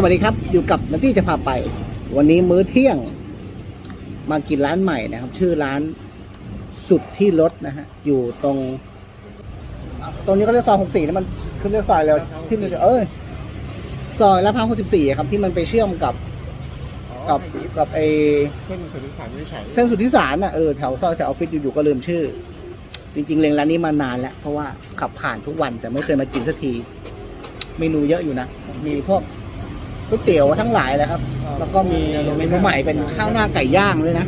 สวัสดีครับ อยู่กับนัตตี้จะพาไป วันนี้มื้อเที่ยง มากินร้านใหม่นะครับ ชื่อร้านสุดที่รถนะฮะ อยู่ตรง ตรงนี้เขาเรียกซอยหกสี่นะมันคือเรียกซอยแล้ว ที่มันเอ้ยซอยลาดพร้าวหกสิบสี่ครับ ที่มันไปเชื่อมกับ กับกับไอเส้นสุดที่สามไม่ใช่เส้นสุดที่สารน่ะเออแถวซอยแถวออฟฟิศอยู่ๆก็ลืมชื่อ จริงๆเล็งร้านนี้มานานแล้วเพราะว่าขับผ่านทุกวันแต่ไม่เคยมากินสักที เมนูเยอะอยู่นะมีพวก ก๋วยเตี๋ยวทั้งหลายเลยครับ แล้วก็มีเมนูใหม่เป็นข้าวหน้าไก่ย่างด้วยนะ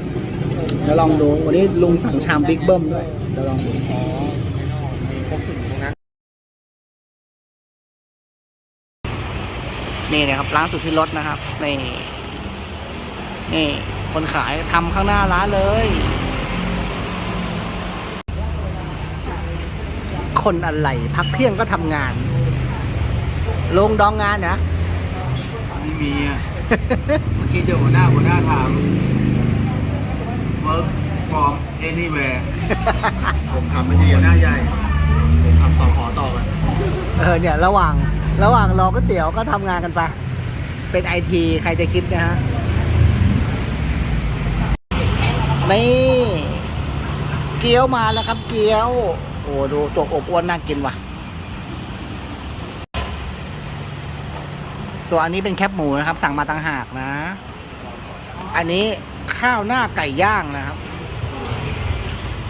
เดี๋ยวลองดูวันนี้ลุงสั่งชามบิ๊กเบิ้มด้วยเดี๋ยวลองดูอ๋อไม่นอกมีครบถึงตรงนั้นนี่นะครับร้านสุดที่รถนะครับนี่นี่คนขายทำข้างหน้าร้านเลย คนอะไรพักเที่ยงก็ทำงานลงดองงานนะ ไม่มีอะ เมื่อกี้เจอหัวหน้าหัวหน้าถาม work from anywhere ผมทำไม่ดีหัวหน้าใหญ่ ผมทำสองหอต่อกันเออเนี่ยระหว่างระหว่างรอก๋วยเตี๋ยวก็ทำงานกันไป เป็นไอทีใครจะคิดนะฮะ นี่ เกี๊ยวมาแล้วครับเกี๊ยว โอ้ดูตัวอบอ้วนน่ากินว่ะ ส่วนอันนี้เป็นแคบหมูนะครับ สั่งมาต่างหากนะ อันนี้ข้าวหน้าไก่ย่างนะครับ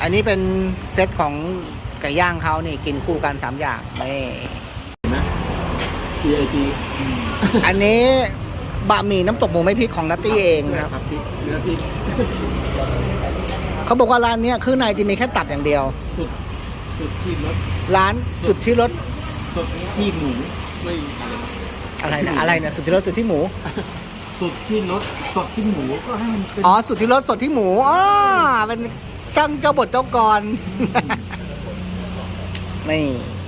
อันนี้เป็นเซตของไก่ย่างเขานี่กินคู่กันสามอย่างนี่ PAG อันนี้บะหมี่น้ำตกหมูไม่พริกของนัตตี้เองนะครับครับ พริกเนื้อพริกเขาบอกว่าร้านเนี้ยคือในจะมีแค่ตับอย่างเดียว สุดสุดที่รสร้านสุดที่รสสุดที่หมูไม่อะไรนะ อะไรนะอะไรนะสุดที่รสสุดที่หมู สุดที่รสสดที่หมูก็ให้มันเป็นอ๋อสุดที่รสสดที่หมูอ๋อเป็นจ้างเจ้าบทเจ้ากรนี่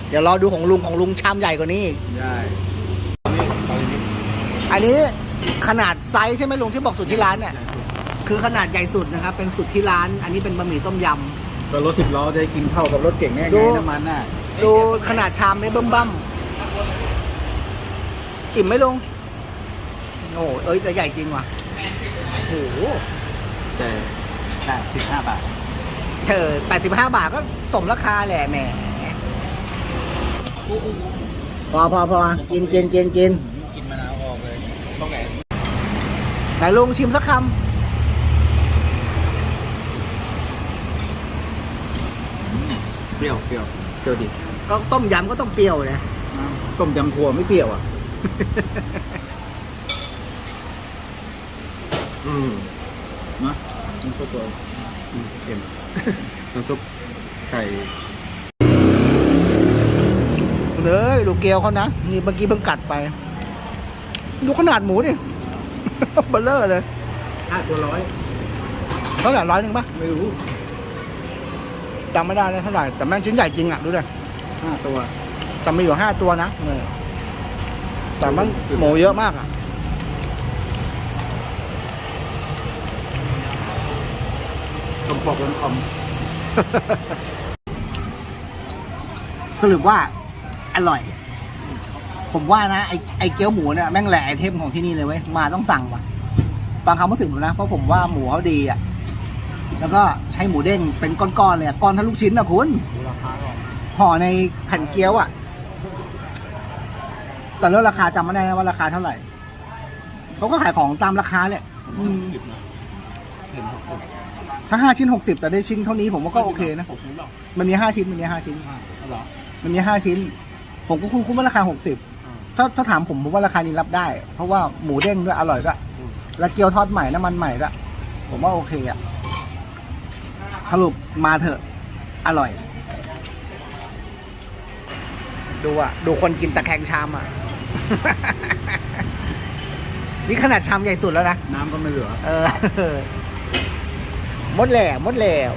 เดี๋ยวรอดูของลุงของลุงชามใหญ่กว่านี้อีกได้นี่ตอนนี้อันนี้ขนาดไซส์ใช่ไหมลุงที่บอกสุดที่ร้านเนี่ยคือขนาดใหญ่สุดนะครับ เป็นสุดที่ร้าน อันนี้เป็นบะหมี่ต้มยก็รถสิบล้อจะได้กินเท่ากับรถเก่งแน่ดูไงน้ำมันน่ะำดูขนาดชามไม่เบิ่มบั่ม อิ่มไหมลุงโอ้เอ้ยแต่ใหญ่จริงว่ะโอ้โหแต่แต่สิบห้าบาทเออแปดสิบห้าบาทก็สมราคาแหละแหมพอพอพอกินกินกินกินกินมะนาวออกเลยต้องไหนไหนลุงชิมสักคเปรี้ยวเปรี้ยวเปรี้ยวดิำก็ต้มยำก็ต้องเปรี้ยวนะต้มยำถั่วไม่เปรี้ยวอะ อืมนะน้ำซุปเราอืมเค็ม น้ำซุปใส่เลยดูเกลียวเขานะ นี่เมื่อกี้เพิ่งกัดไป ดูขนาดหมูดิเบลเลอร์เลยห้าตัวร้อยเท่าไหร่ร้อยหนึ่งปะไม่รู้จำไม่ได้เลยเท่าไหร่แต่แม่งชิ้นใหญ่จริงอะ ดูเลยห้าตัวแต่มีอยู่ห้าตัวนะเออ แต่มันหมูเยอะมากอะตรงปกบนคอมสรุปว่า อร่อย ผมว่านะ ไอไอเกี๊ยวหมูเนี่ยแม่งแหละไอเทมของที่นี่เลยเว้ย มาต้องสั่งว่ะตามคำรู้สึกผมนะ เพราะผมว่าหมูเขาดีอะ แล้วก็ใช้หมูเด้งเป็นก้อนๆเลยอะก้อนทั้งลูกชิ้นนะคุณดูราคาก่อนห่อในแผ่นเกี๊ยวอะ แต่เรื่องราคาจำไม่ได้นะว่าราคาเท่าไหร่เขาก็ขายของตามราคาแหละอืมสิบนะเห็นหกสิบถ้าห้าชิ้นหกสิบแต่ได้ชิ้นเท่านี้ผมว่าก็โอเคนะหกสิบหรอมันมีห้าชิ้นมันมีห้าชิ้นอ่าเหรอมันมีห้าชิ้น ผมก็คุ้มคุ้มว่าราคาหกสิบอ่าถ้าถ้าถามผมผมว่าราคานี้รับได้ เพราะว่าหมูเด้งด้วยอร่อยด้วยอืมแล้วเกี๊ยวทอดใหม่น้ำมันใหม่ด้วยผมว่าโอเคอะสรุปมาเถอะ อร่อย ดูอะดูคนกินตะแคงชามอะ นี่ขนาดชามใหญ่สุดแล้วนะ น้ำก็ไม่เหลือ เออ หมดแล้วหมดแล้ว